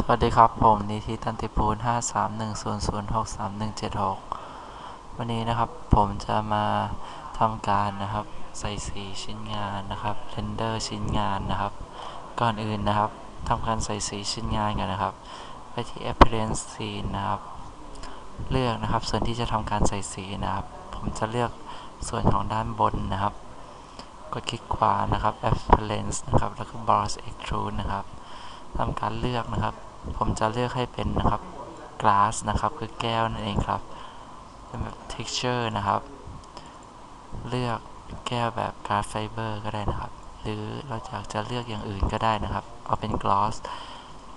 สวัสดีครับผมนิธิตันติพูล5310063176 วันนี้นะครับผมจะมาทำการนะครับ ใส่สีชิ้นงานนะครับเรนเดอร์ชิ้นงานนะครับ ก่อนอื่นนะครับทำการใส่สีชิ้นงานกันนะครับ ไปที่ appearance scene นะครับ เลือกนะครับส่วนที่จะทำการใส่สีนะครับ ผมจะเลือกส่วนของด้านบนนะครับ กดคลิกขวานะครับ appearance นะครับแล้วก็ brush extrude นะครับทำการเลือกนะครับ ผมจะเลือกให้เป็นนะครับ glass นะครับ คือแก้วนั่นเองครับเป็นแบบ texture นะครับ เลือกแก้วแบบ glass fiber ก็ได้นะครับ หรือเราอยากจะเลือกอย่างอื่นก็ได้นะครับ เอาเป็น gloss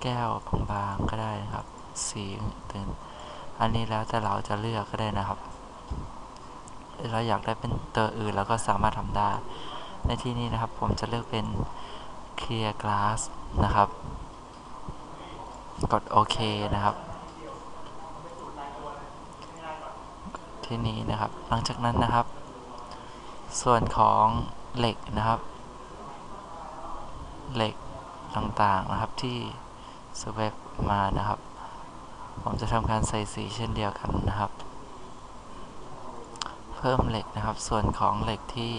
แก้วบางๆก็ได้นะครับ สีอื่นอันนี้แล้วแต่เราจะเลือกก็ได้นะครับเราอยากได้เป็นตัวอื่นเราก็สามารถทำได้ ในที่นี้นะครับผมจะเลือกเป็น clear glass นะครับ กดโอเคนะครับ ที่นี้นะครับ หลังจากนั้นนะครับ ส่วนของเหล็กนะครับ เหล็กต่างๆนะครับที่สเวปมานะครับ ผมจะทำการใส่สีเช่นเดียวกันนะครับ เพิ่มเหล็กนะครับ ส่วนของเหล็กที่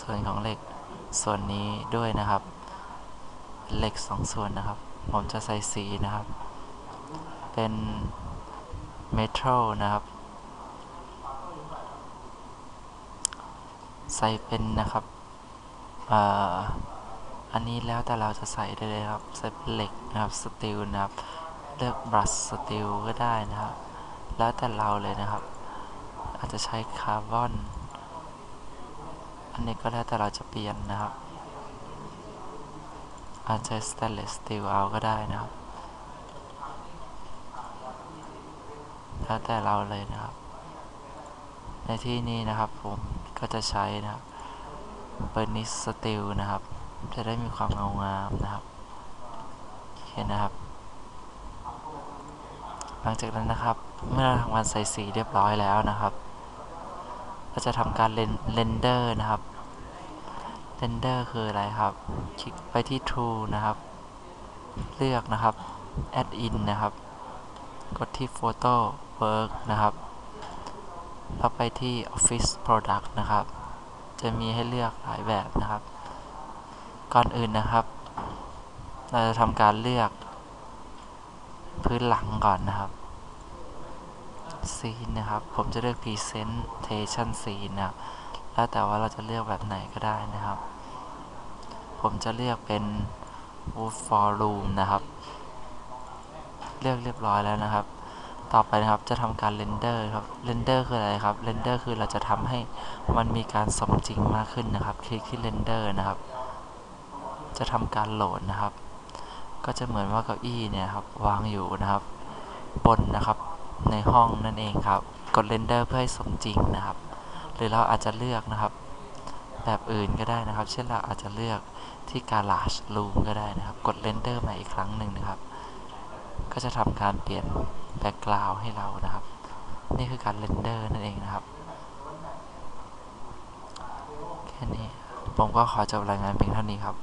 ส่วนของเหล็กส่วนนี้ด้วยนะครับ เหล็กสองส่วนนะครับ ผมจะใส่สีนะครับ เป็นเมทัลนะครับ ใส่เป็นนะครับอันนี้แล้วแต่เราจะใส่ได้เลยครับ ใส่เป็นเหล็กนะครับสตีลนะครับ เลือกบรัชสตีลก็ได้นะครับ แล้วแต่เราเลยนะครับ อาจจะใช้คาร์บอน อันนี้ก็แล้วแต่เราจะเปลี่ยนนะครับ อาจจะ stainless steel เอาก็ได้นะครับแล้วแต่เราเลยนะครับ ในที่นี้นะครับผมก็จะใช้นะครับ burnish steel นะครับ จะได้มีความเงางามนะครับเห็นนะครับ หลังจากนั้นนะครับเมื่อเราทำการใส่สีเรียบร้อยแล้วนะครับ ก็จะทำการเรนเดอร์นะครับ render คืออะไรครับ คลิกไปที่ tool นะครับ เลือกนะครับ add in นะครับ กดที่ photo work นะครับ แล้วไปที่ office product นะครับ จะมีให้เลือกหลายแบบนะครับ ก่อนอื่นนะครับ เราจะทำการเลือกพื้นหลังก่อนนะครับ scene นะครับ ผมจะเลือก presentation scene นะครับ แล้วแต่ว่าเราจะเลือกแบบไหนก็ได้นะครับ ผมจะเลือกเป็น wood for room นะครับ เลือกเรียบร้อยแล้วนะครับ ต่อไปนะครับจะทำการเรนเดอร์ครับเรนเดอร์คืออะไรครับเรนเดอร์คือเราจะทำให้มันมีการสมจริงมากขึ้นนะครับ คลิกที่เรนเดอร์นะครับ จะทำการโหลดนะครับ ก็จะเหมือนว่าเก้าอี้เนี่ยครับวางอยู่นะครับบนนะครับในห้องนั่นเองครับ กดเรนเดอร์เพื่อให้สมจริงนะครับ รือเราอาจจะเลือกนะครับ แบบอื่นก็ได้นะครับ เช่นเราอาจจะเลือกที่ Garage Room ก็ได้นะครับ กด Render ใหม่อีกครั้งหนึ่งนะครับ ก็จะทำการเปลี่ยนแบ็กกราวด์ให้เรานะครับ นี่คือการ Render นั่นเองนะครับ แค่นี้ผมก็ขอจบรายงานเพียงเท่านี้ครับ